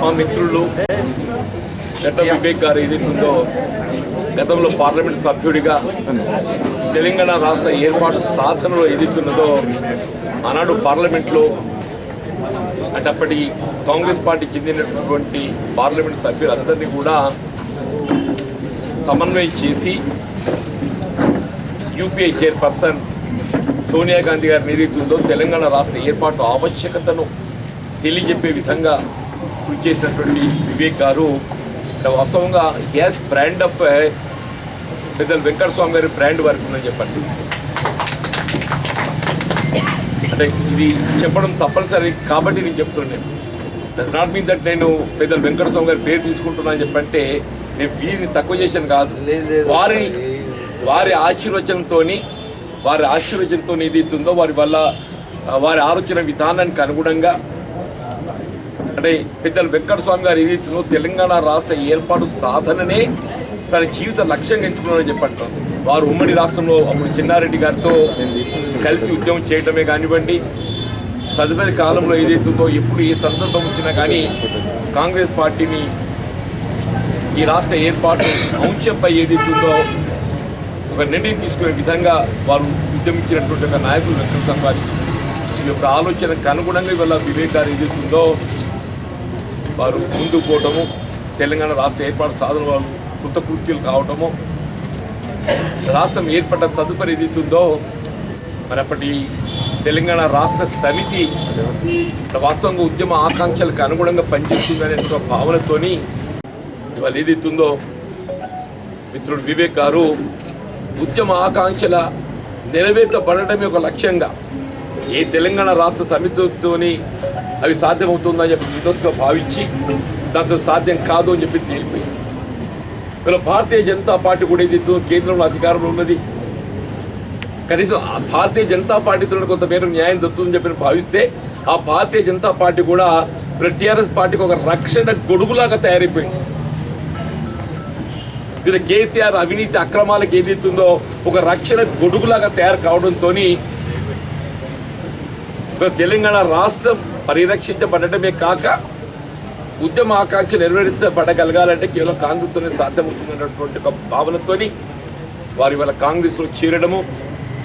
మా మిత్రులు గత వివేక్ గారు ఏదైతుందో గతంలో పార్లమెంట్ సభ్యుడిగా తెలంగాణ రాష్ట్ర ఏర్పాటు సాధనలో ఎదుగుతున్నదో ఆనాడు పార్లమెంట్లో అంటే అప్పటి కాంగ్రెస్ పార్టీ చెందినటువంటి పార్లమెంట్ సభ్యులందరినీ కూడా సమన్వయం చేసి యూపీఐ చైర్పర్సన్ సోనియా గాంధీ గారి నేతృత్వంలో తెలంగాణ రాష్ట్ర ఏర్పాటు ఆవశ్యకతను తెలియజెప్పే విధంగా కృషి చేసినటువంటి వివేక్ గారు. వాస్తవంగా గ్యాస్ బ్రాండ్ ఆఫ్ పెద్దలు వెంకటస్వామి గారి బ్రాండ్ వరకు ఉందని చెప్పండి. అంటే ఇది చెప్పడం తప్పనిసరి కాబట్టి నేను చెప్తున్నాను డస్ నాట్ మీన్ దట్ నేను పెద్దలు వెంకట స్వామి గారి పేరు తీసుకుంటున్నా అని చెప్పంటే నేను ఫీని తక్కువ చేశాను కాదు. వారి వారి ఆశీర్వచనంతో వారి ఆశీర్వచనంతో ఏదైతుందో వారి వల్ల వారి ఆలోచన విధానానికి అనుగుణంగా అంటే పెద్దలు వెంకట స్వామి గారు ఏదైతుందో తెలంగాణ రాష్ట్ర ఏర్పాటు సాధననే తన జీవిత లక్ష్యంగా ఎంచుకున్నారని చెప్పంటారు. వారు ఉమ్మడి రాష్ట్రంలో అప్పుడు చిన్నారెడ్డి గారితో కలిసి ఉద్యమం చేయటమే కానివ్వండి తదుపరి కాలంలో ఏదైతుందో ఎప్పుడు ఏ సందర్భం వచ్చినా కానీ కాంగ్రెస్ పార్టీని ఈ రాష్ట్ర ఏర్పాటు అంశంపై ఏదైతుందో ఒక నిర్ణయం తీసుకునే విధంగా వారు ఉద్యమించినటువంటి ఒక నాయకులు వెంకట స్వామి ఈ యొక్క ఆలోచనకు అనుగుణంగా ఇవాళ వివేక్ గారు ఏదైతుందో వారు ముందుకు పోవటము తెలంగాణ రాష్ట్ర ఏర్పాటు సాధన వారు కృతకృత్యులు కావటము రాష్ట్రం ఏర్పడ్డ తదుపరి ఏదైతుందో మరప్పటి తెలంగాణ రాష్ట్ర సమితి వాస్తవంగా ఉద్యమ ఆకాంక్షలకు అనుగుణంగా పనిచేస్తుందనే ఒక భావనతోని ఇవాళ ఏదైతుందో మిత్రుడు వివేక్ గారు ఉద్యమ ఆకాంక్షల నెరవేర్చబడటమే ఒక లక్ష్యంగా ఏ తెలంగాణ రాష్ట్ర సమితితోని అవి సాధ్యమవుతుందని చెప్పి ముందస్తుగా భావించి దాంతో సాధ్యం కాదు అని చెప్పి తేలిపోయింది. ఇలా భారతీయ జనతా పార్టీ కూడా ఏదైతే కేంద్రంలో అధికారంలో ఉన్నది. కనీసం ఆ భారతీయ జనతా పార్టీతో కొంత మేర న్యాయం దొరుకుతుందని చెప్పి భావిస్తే ఆ భారతీయ జనతా పార్టీ కూడా టీఆర్ఎస్ పార్టీకి ఒక రక్షణ గొడుగులాగా తయారైపోయింది. ఇది కేసీఆర్ అవినీతి అక్రమాలకు ఏదైతుందో ఒక రక్షణ గొడుగులాగా తయారు కావడంతో తెలంగాణ రాష్ట్రం పరిరక్షించబడటమే కాక ఉద్యమ ఆకాంక్ష నెరవేర్చబడగలగాలంటే కేవలం కాంగ్రెస్తోనే సాధ్యమవుతుందన్నటువంటి ఒక భావనతోని వారి వాళ్ళ కాంగ్రెస్లో చేరడము.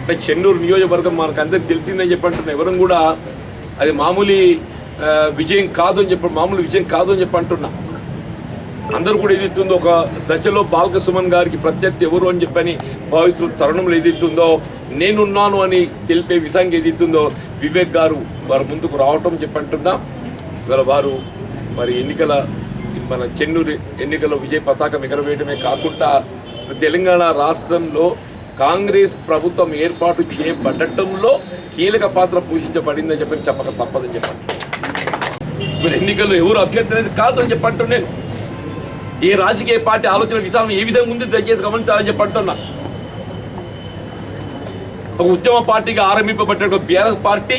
అంటే చెన్నూరు నియోజకవర్గం మనకు అందరికి తెలిసిందని చెప్పంటున్న అంటున్నాం ఎవరం కూడా అది మామూలు విజయం కాదు అని చెప్పి మామూలు విజయం కాదు అని చెప్పి అంటున్నాం అందరూ కూడా ఏదైతుందో ఒక దశలో బాల్క సుమన్ గారికి ప్రత్యర్థి ఎవరు అని చెప్పని భావిస్తున్న తరుణంలో ఏదైతుందో నేనున్నాను అని తెలిపే విధంగా ఏదైతుందో వివేక్ గారు వారు ముందుకు రావటం చెప్పంటున్నా. ఇవాళ వారు మరి ఎన్నికల మన చెన్నూరు ఎన్నికల్లో విజయ పతాకం ఎగరవేయడమే కాకుండా తెలంగాణ రాష్ట్రంలో కాంగ్రెస్ ప్రభుత్వం ఏర్పాటు చేయబడటంలో కీలక పాత్ర పోషించబడిందని చెప్పి చెప్పక తప్పదని చెప్పండి. ఇప్పుడు ఎన్నికల్లో ఎవరు అభ్యర్థి అనేది కాదు అని నేను. ఏ రాజకీయ పార్టీ ఆలోచన విధానం ఏ విధంగా ఉంది దయచేసి గమనించాలని చెప్పంటున్నా ఒక ఉద్యమ పార్టీగా ఆరంభింపబడ్డ ఒక బీఆర్ఎస్ పార్టీ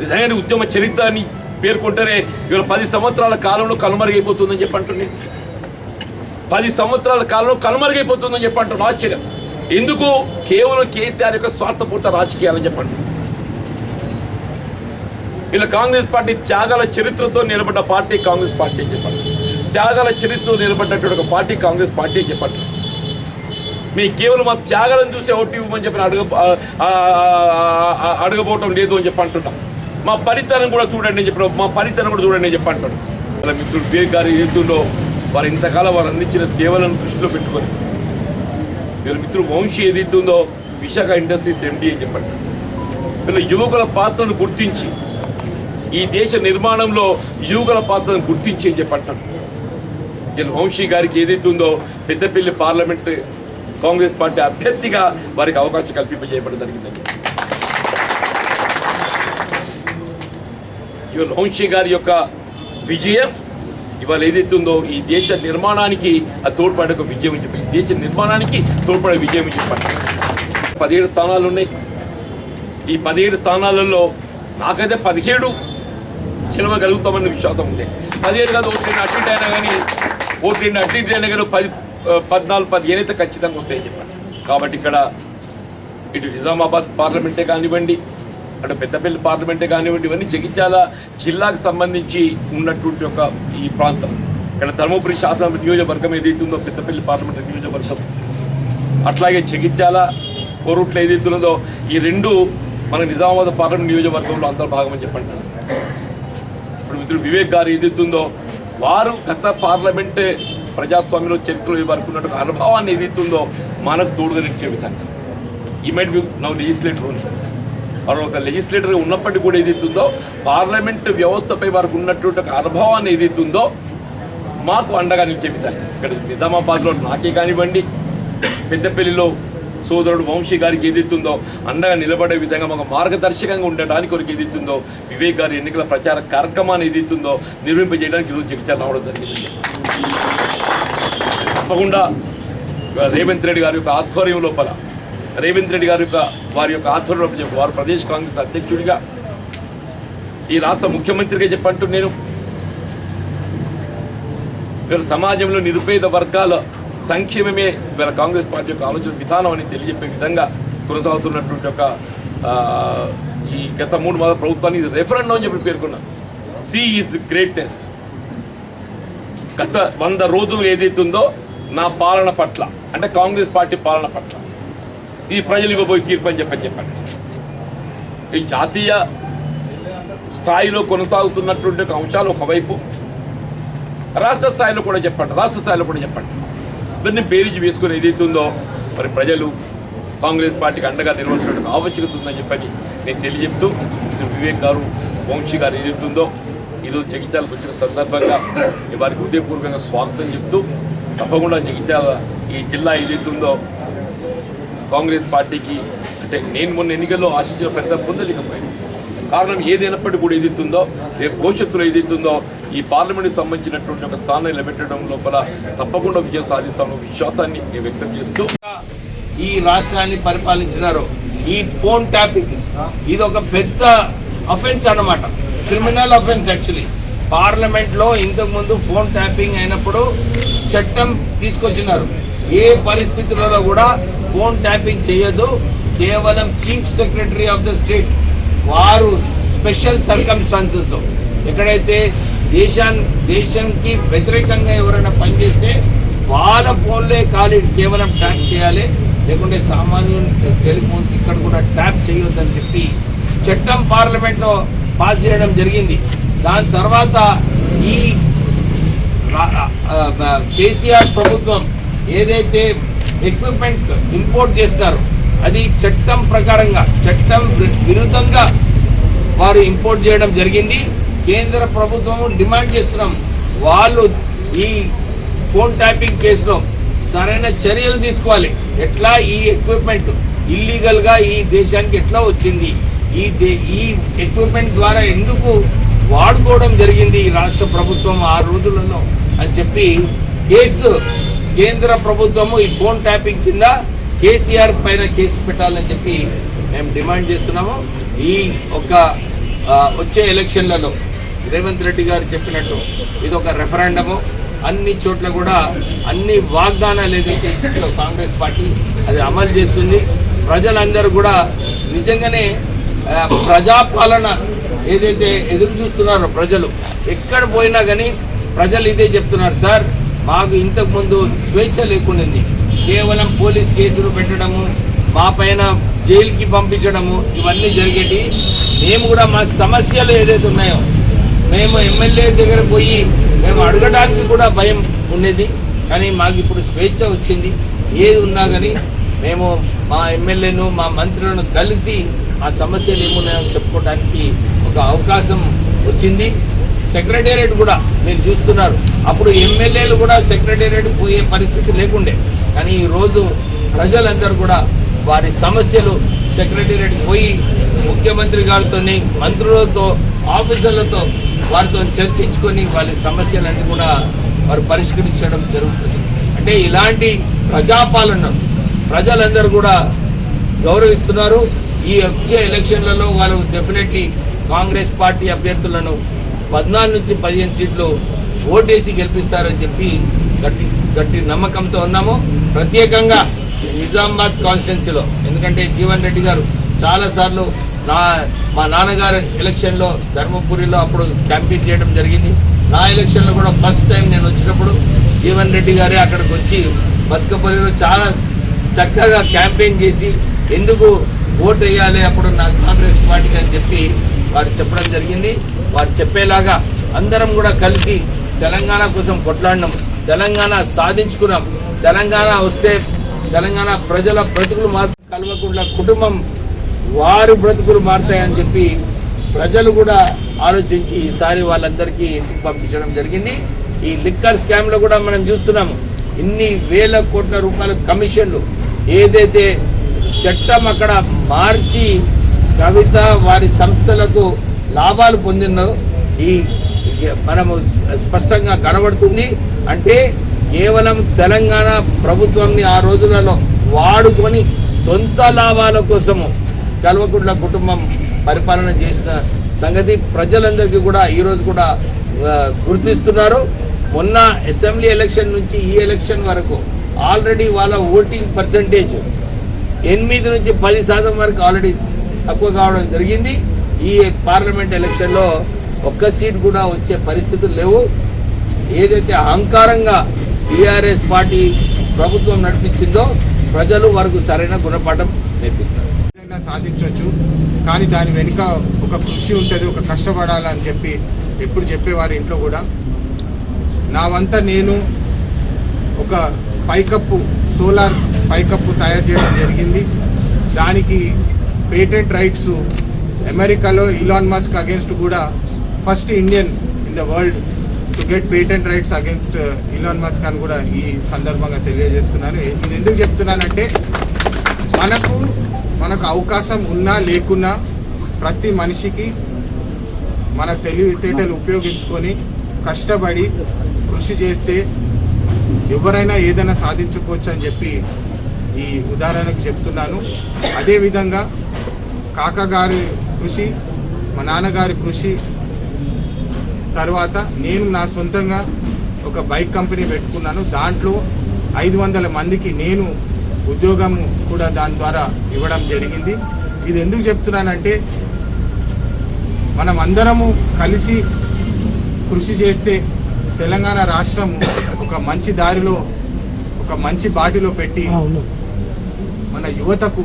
నిజంగానే ఉద్యమ చరిత్ర అని పేర్కొంటేనే ఇవాళ పది సంవత్సరాల కాలంలో కనుమరుగైపోతుందని చెప్పి అంటుండే. పది సంవత్సరాల కాలంలో కనుమరుగైపోతుందని చెప్పి అంటున్నా ఆశ్చర్యం. ఎందుకు? కేవలం కేసీఆర్ యొక్క స్వార్థపూర్త రాజకీయాలని చెప్పండి ఇలా కాంగ్రెస్ పార్టీ త్యాగాల చరిత్రతో నిలబడ్డ పార్టీ కాంగ్రెస్ పార్టీ అని చెప్పండి త్యాగాల చరిత్రతో నిలబడ్డటువంటి ఒక పార్టీ కాంగ్రెస్ పార్టీ అని చెప్పండి మీ కేవలం ఆ త్యాగాలను చూసి ఓటు ఇవ్వమని చెప్పి అడగ అడగబోవటం లేదు అని చెప్పి అంటున్నాం. మా పరితనం కూడా చూడండి అని చెప్పిన మా పరితనం కూడా చూడండి అని చెప్పి అంటాడు. వాళ్ళ మిత్రుడు బేగ్ గారి ఏదుందో వారు ఇంతకాలం వారు అందించిన సేవలను దృష్టిలో పెట్టుకొని వీళ్ళ మిత్రుడు వంశీ ఏది ఉందో విశాఖ ఇండస్ట్రీస్ ఎండి అని చెప్పండి వీళ్ళ యువకుల పాత్రను గుర్తించి ఈ దేశ నిర్మాణంలో యువకుల పాత్రను గుర్తించి అని చెప్పంటాను వీళ్ళ వంశీ గారికి ఏదైతుందో పెద్దపల్లి పార్లమెంట్ కాంగ్రెస్ పార్టీ అభ్యర్థిగా వారికి అవకాశం కల్పింపజేయబడడం జరిగిందండి. ఇవాళ గారి యొక్క విజయం ఇవాళ ఏదైతుందో ఉందో ఈ దేశ నిర్మాణానికి ఆ తోడ్పడే ఒక విజయం అని చెప్పి ఈ దేశ నిర్మాణానికి తోడ్పడే విజయం అని చెప్పండి. పదిహేడు స్థానాలు ఉన్నాయి. ఈ పదిహేడు స్థానాలలో నాకైతే పదిహేడు గెలవగలుగుతామన్న విశ్వాసం ఉంది. పదిహేడు కాదు ఓటు రెండు అటు అయినా కానీ ఓటు రెండు అటు అయినా కానీ పది పద్నాలుగు పదిహేను అయితే ఖచ్చితంగా వస్తాయని చెప్పండి. కాబట్టి ఇక్కడ ఇటు నిజామాబాద్ పార్లమెంటే కానివ్వండి అటు పెద్దపల్లి పార్లమెంటే కానివ్వండి ఇవన్నీ జగిత్యాల జిల్లాకు సంబంధించి ఉన్నటువంటి ఒక ఈ ప్రాంతం. ఇక్కడ ధర్మపురి శాసన నియోజకవర్గం ఏదైతుందో పెద్దపల్లి పార్లమెంట్ నియోజకవర్గం. అట్లాగే జగిత్యాల కోరుట్లు ఏదైతున్నదో ఈ రెండు మన నిజామాబాద్ పార్లమెంట్ నియోజకవర్గంలో అంతర్భాగమని చెప్పండి. ఇప్పుడు మిత్రుడు వివేక్ గారు ఏదైతుందో వారు గత పార్లమెంటే ప్రజాస్వామ్యంలో చరిత్రలో వరకు ఉన్నటువంటి అనుభవాన్ని ఏదైతుందో మనకు తోడుగా నిలిచే విధంగా. He might be now legislator వారు ఒక లెజిస్లేటర్గా ఉన్నప్పటికీ కూడా ఏదైతుందో పార్లమెంట్ వ్యవస్థపై వారికి ఉన్నటువంటి ఒక అనుభవాన్ని ఏదైతుందో మాకు అండగా నిలిచే విధంగా ఇక్కడ నిజామాబాద్లో నాకే కానివ్వండి పెద్దపల్లిలో సోదరుడు వంశీ గారికి ఏదైతుందో అండగా నిలబడే విధంగా ఒక మార్గదర్శకంగా ఉండడానికి కొరకు ఏదైతుందో వివేక్ గారి ఎన్నికల ప్రచార కార్యక్రమాన్ని ఏదైతుందో నిర్మింపజేయడానికి ఈరోజు జగిత్యాల రావడం జరిగింది. తప్పకుండా రేవంత్ రెడ్డి గారి యొక్క ఆధ్వర్యం లోపల రేవంత్ రెడ్డి గారి యొక్క వారి యొక్క ఆధ్వర్యంలో వారు ప్రదేశ్ కాంగ్రెస్ అధ్యక్షుడిగా ఈ రాష్ట్ర ముఖ్యమంత్రిగా చెప్పంటూ నేను వీళ్ళ సమాజంలో నిరుపేద వర్గాల సంక్షేమమే వీళ్ళ కాంగ్రెస్ పార్టీ యొక్క ఆలోచన విధానం అని తెలియజెప్పే విధంగా కొనసాగుతున్నటువంటి ఒక ఈ గత మూడు మాసాల ప్రభుత్వాన్ని ఇది రెఫరెండం అని చెప్పి పేర్కొన్నారు సి ఈజ్ గత వంద రోజులు ఏదైతుందో నా పాలన పట్ల అంటే కాంగ్రెస్ పార్టీ పాలన పట్ల. ఈ ప్రజలు ఇవ్వబోయే తీర్పు అని చెప్పని చెప్పండి. ఈ జాతీయ స్థాయిలో కొనసాగుతున్నటువంటి ఒక అంశాలు ఒకవైపు రాష్ట్ర స్థాయిలో కూడా చెప్పండి రాష్ట్ర స్థాయిలో కూడా చెప్పండి. ఇవన్నీ బేరీజు వేసుకుని ఏదైతే ఉందో మరి ప్రజలు కాంగ్రెస్ పార్టీకి అండగా నిర్వహించడానికి ఆవశ్యకత ఉందని చెప్పని నేను తెలియజెప్తూ ఇటు వివేక్ గారు వంశీ గారు ఏదైతుందో ఈరోజు జగిత్యాలకు వచ్చిన సందర్భంగా వారికి హృదయపూర్వకంగా స్వాగతం చెప్తూ తప్పకుండా జగిత్యాల ఈ జిల్లా ఏదైతుందో కాంగ్రెస్ పార్టీకి అంటే నేను మొన్న ఎన్నికల్లో ఆశించిన ఫలితం పొందలేకపోయాను కారణం ఏదైనప్పటికీ కూడా ఏదైతుందో రేపు భవిష్యత్తులో ఏదైతుందో ఈ పార్లమెంట్కి సంబంధించినటువంటి ఒక స్థానం నిలబెట్టడం లోపల తప్పకుండా విజయం సాధిస్తామన్న విశ్వాసాన్ని నేను వ్యక్తం చేస్తూ ఈ రాష్ట్రాన్ని పరిపాలించినారు. ఈ ఫోన్ ట్యాపింగ్ ఇది ఒక పెద్ద అఫెన్స్ అన్నమాట. క్రిమినల్ అఫెన్స్ యాక్చువల్లీ పార్లమెంట్లో ఇంతకుముందు ఫోన్ ట్యాపింగ్ అయినప్పుడు చట్టం తీసుకొచ్చినారు. ఏ పరిస్థితులలో కూడా ఫోన్ ట్యాపింగ్ చేయొద్దు. కేవలం chief secretary of the state వారు స్పెషల్ సర్కమ్స్టాన్సెస్లో ఎక్కడైతే దేశాన్ దేశానికి వ్యతిరేకంగా ఎవరైనా పనిచేస్తే వాళ్ళ ఫోన్లే ఖాళీ కేవలం ట్యాప్ చేయాలి. లేకుంటే సామాన్యుని టెలిఫోన్స్ ఇక్కడ కూడా ట్యాప్ చేయొద్దని చెప్పి చట్టం పార్లమెంట్లో పాస్ చేయడం జరిగింది. దాని తర్వాత ఈ రా- కేసీఆర్ ప్రభుత్వం ఏదైతే ఎక్విప్మెంట్ ఇంపోర్ట్ చేస్తున్నారో అది చట్టం ప్రకారంగా చట్టం విరుద్ధంగా వారు ఇంపోర్ట్ చేయడం జరిగింది. కేంద్ర ప్రభుత్వం డిమాండ్ చేస్తున్నాం. వాళ్ళు ఈ ఫోన్ ట్యాపింగ్ కేసులో సరైన చర్యలు తీసుకోవాలి. ఎట్లా ఈ ఎక్విప్మెంట్ ఇల్లీగల్గా ఈ దేశానికి ఎట్లా వచ్చింది? ఈ దే- ఈ ఎక్విప్మెంట్ ద్వారా ఎందుకు వాడుకోవడం జరిగింది ఈ రాష్ట్ర ప్రభుత్వం ఆ రోజులలో అని చెప్పి కేసు కేంద్ర ప్రభుత్వము ఈ ఫోన్ ట్యాపింగ్ కింద కేసీఆర్ పైన కేసు పెట్టాలని చెప్పి మేము డిమాండ్ చేస్తున్నాము. ఈ ఒక వచ్చే ఎలక్షన్లలో రేవంత్ రెడ్డి గారు చెప్పినట్టు ఇది ఒక రెఫరెండము. అన్ని చోట్ల కూడా అన్ని వాగ్దానాలు ఏదైతే ఇచ్చిందో కాంగ్రెస్ పార్టీ అది అమలు చేస్తుంది. ప్రజలందరూ కూడా నిజంగానే ప్రజాపాలన ఏదైతే ఎదురు చూస్తున్నారో ప్రజలు ఎక్కడ పోయినా కానీ ప్రజలు ఇదే చెప్తున్నారు సార్ మాకు ఇంతకుముందు స్వేచ్ఛ లేకుండింది కేవలం పోలీస్ కేసులు పెట్టడము మా పైన జైలుకి పంపించడము ఇవన్నీ జరిగేటి. మేము కూడా మా సమస్యలు ఏదైతే ఉన్నాయో మేము ఎమ్మెల్యే దగ్గర పోయి మేము అడగడానికి కూడా భయం ఉండేది. కానీ మాకు ఇప్పుడు స్వేచ్ఛ వచ్చింది. ఏది ఉన్నా కానీ మేము మా ఎమ్మెల్యేను మా మంత్రులను కలిసి ఆ సమస్యలు ఏమున్నాయో చెప్పుకోవడానికి ఒక అవకాశం వచ్చింది. సెక్రటేరియట్ కూడా మీరు చూస్తున్నారు. అప్పుడు ఎమ్మెల్యేలు కూడా సెక్రటేరియట్ పోయే పరిస్థితి లేకుండే. కానీ ఈ రోజు ప్రజలందరూ కూడా వారి సమస్యలు సెక్రటేరియట్ పోయి ముఖ్యమంత్రి గారితో మంత్రులతో ఆఫీసర్లతో వారితో చర్చించుకొని వాళ్ళ సమస్యలన్నీ కూడా వారు పరిష్కరించడం జరుగుతుంది. అంటే ఇలాంటి ప్రజాపాలన ప్రజలందరూ కూడా గౌరవిస్తున్నారు. ఈ వచ్చే ఎలక్షన్లలో వాళ్ళు డెఫినెట్లీ కాంగ్రెస్ పార్టీ అభ్యర్థులను పద్నాలుగు నుంచి పదిహేను సీట్లు ఓటేసి గెలిపిస్తారని చెప్పి గట్టి గట్టి నమ్మకంతో ఉన్నాము. ప్రత్యేకంగా నిజామాబాద్ కాన్స్టిట్యున్సీలో ఎందుకంటే జీవన్ రెడ్డి గారు చాలాసార్లు నా మా నాన్నగారు ఎలక్షన్లో ధర్మపురిలో అప్పుడు క్యాంపెయిన్ చేయడం జరిగింది. నా ఎలక్షన్లో కూడా ఫస్ట్ టైం నేను వచ్చినప్పుడు జీవన్ రెడ్డి గారే అక్కడికి వచ్చి బతుకపల్లిలో చాలా చక్కగా క్యాంపెయిన్ చేసి ఎందుకు ఓటు వేయాలి అప్పుడు నా కాంగ్రెస్ పార్టీకి అని చెప్పి వారు చెప్పడం జరిగింది. వారు చెప్పేలాగా అందరం కూడా కలిసి తెలంగాణ కోసం కొట్లాడినాం. తెలంగాణ సాధించుకున్నాం. తెలంగాణ వస్తే తెలంగాణ ప్రజల బ్రతుకులు మా కలవకుండా కుటుంబం వారి బ్రతుకులు మారుతాయని చెప్పి ప్రజలు కూడా ఆలోచించి ఈసారి వాళ్ళందరికీ ఇంటికి పంపించడం జరిగింది. ఈ లిక్కర్ స్కామ్లో కూడా మనం చూస్తున్నాము ఇన్ని వేల కోట్ల రూపాయల కమిషన్లు ఏదైతే చట్టం అక్కడ మార్చి కవిత వారి సంస్థలకు లాభాలు పొందిన ఈ మనము స్పష్టంగా కనబడుతుంది. అంటే కేవలం తెలంగాణ ప్రభుత్వంని ఆ రోజులలో వాడుకొని సొంత లాభాల కోసము కల్వకుంట్ల కుటుంబం పరిపాలన చేసిన సంగతి ప్రజలందరికీ కూడా ఈరోజు కూడా గుర్తిస్తున్నారు. మొన్న అసెంబ్లీ ఎలక్షన్ నుంచి ఈ ఎలక్షన్ వరకు ఆల్రెడీ వాళ్ళ ఓటింగ్ పర్సంటేజ్ ఎనిమిది నుంచి పది శాతం వరకు ఆల్రెడీ తక్కువ కావడం జరిగింది. ఈ పార్లమెంట్ ఎలక్షన్లో ఒక్క సీట్ కూడా వచ్చే పరిస్థితులు లేవు. ఏదైతే అహంకారంగా టీఆర్ఎస్ పార్టీ ప్రభుత్వం నడిపించిందో ప్రజలు వరకు సరైన గుణపాఠం నేర్పిస్తారు. సాధించవచ్చు కానీ దాని వెనుక ఒక కృషి ఉంటుంది ఒక కష్టపడాలని చెప్పి ఎప్పుడు చెప్పేవారు ఇంట్లో కూడా. నా వంత నేను ఒక పైకప్పు సోలార్ పైకప్పు తయారు చేయడం జరిగింది. దానికి పేటెంట్ రైట్స్ అమెరికాలో ఇలాన్ మస్క్ అగేన్స్ట్ కూడా first Indian in the world to get patent rights against Elon Musk అని కూడా ఈ సందర్భంగా తెలియజేస్తున్నాను. ఇది ఎందుకు చెప్తున్నానంటే మనకు మనకు అవకాశం ఉన్నా లేకున్నా ప్రతి మనిషికి మన తెలివితేటలు ఉపయోగించుకొని కష్టపడి కృషి చేస్తే ఎవరైనా ఏదైనా సాధించుకోవచ్చు అని చెప్పి ఈ ఉదాహరణకు చెప్తున్నాను. అదేవిధంగా కాక గారి కృషి మా నాన్నగారి కృషి. తర్వాత నేను నా సొంతంగా ఒక బైక్ కంపెనీ పెట్టుకున్నాను. దాంట్లో ఐదు వందల మందికి నేను ఉద్యోగం కూడా దాని ద్వారా ఇవ్వడం జరిగింది. ఇది ఎందుకు చెప్తున్నానంటే మనం అందరము కలిసి కృషి చేస్తే తెలంగాణ రాష్ట్రం ఒక మంచి దారిలో ఒక మంచి బాటిలో పెట్టి మన యువతకు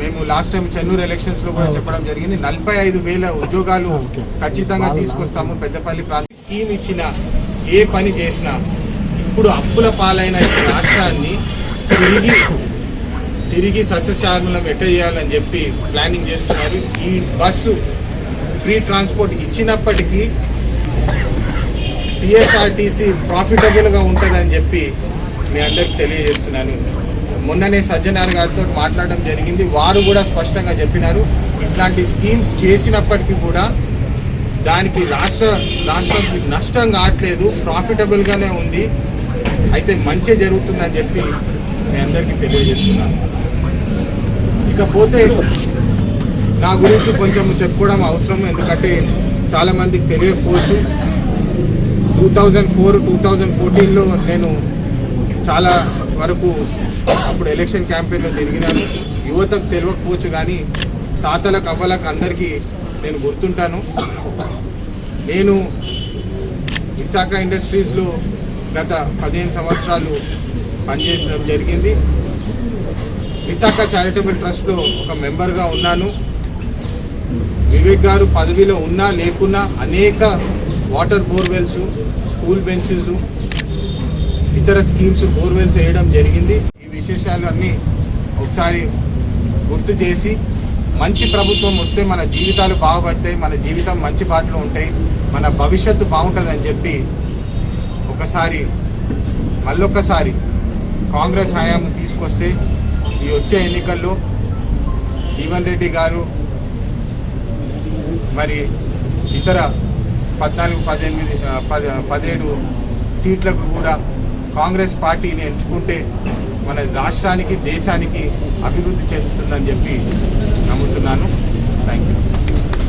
మేము లాస్ట్ టైం చెన్నూరు ఎలక్షన్స్లో కూడా చెప్పడం జరిగింది. నలభై ఐదు వేల ఉద్యోగాలు ఖచ్చితంగా తీసుకొస్తాము. పెద్దపల్లి ప్రాంత స్కీమ్ ఇచ్చిన ఏ పని చేసినా ఇప్పుడు అప్పుల పాలైన ఈ రాష్ట్రాన్ని తిరిగి తిరిగి సస్యశామలం ఎట్ట చేయాలని చెప్పి ప్లానింగ్ చేస్తున్నారు. ఈ బస్సు ఫ్రీ ట్రాన్స్పోర్ట్ ఇచ్చినప్పటికీ పిఎస్ఆర్టీసీ ప్రాఫిటబుల్గా ఉంటుందని చెప్పి మీ అందరికి తెలియజేస్తున్నాను. మొన్ననే సజ్జనార్ గారితో మాట్లాడడం జరిగింది. వారు కూడా స్పష్టంగా చెప్పినారు. ఇట్లాంటి స్కీమ్స్ చేసినప్పటికీ కూడా దానికి రాష్ట్ర రాష్ట్రానికి నష్టం కావట్లేదు. ప్రాఫిటబుల్గానే ఉంది. అయితే మంచి జరుగుతుందని చెప్పి మీ అందరికీ తెలియజేస్తున్నాను. ఇకపోతే నా గురించి కొంచెం చెప్పుకోవడం అవసరం. ఎందుకంటే చాలామందికి తెలియకపోవచ్చు. Two thousand four two thousand ఫోర్టీన్లో నేను చాలా వరకు అప్పుడు ఎలక్షన్ క్యాంపెయిన్లో తిరిగినాను యువతకు తెలియకపోవచ్చు కానీ తాతలకు అవ్వలకు అందరికీ నేను గుర్తుంటాను. నేను విశాఖ ఇండస్ట్రీస్లో గత పదిహేను సంవత్సరాలు పనిచేసడం జరిగింది. విశాఖ చారిటబుల్ ట్రస్ట్లో ఒక మెంబర్గా ఉన్నాను. వివేక్ గారు పదవిలో ఉన్నా లేకున్నా అనేక వాటర్ బోర్వెల్స్ స్కూల్ బెంచెస్ ఇతర స్కీమ్స్ బోర్వెల్స్ వేయడం జరిగింది. ఈ విశేషాలు అన్నీ ఒకసారి గుర్తు చేసి మంచి ప్రభుత్వం వస్తే మన జీవితాలు బాగుపడతాయి మన జీవితం మంచి బాటలో ఉంటాయి మన భవిష్యత్తు బాగుంటుందని చెప్పి ఒకసారి మళ్ళొక్కసారి కాంగ్రెస్ హయాము తీసుకొస్తే ఈ వచ్చే ఎన్నికల్లో జీవన్ రెడ్డి గారు మరి ఇతర పద్నాలుగు పద్దెనిమిది పదిహేడు సీట్లకు కూడా కాంగ్రెస్ పార్టీని ఎంచుకుంటే మన రాష్ట్రానికి దేశానికి అభివృద్ధి చెందుతుందని చెప్పి నమ్ముతున్నాను. Thank you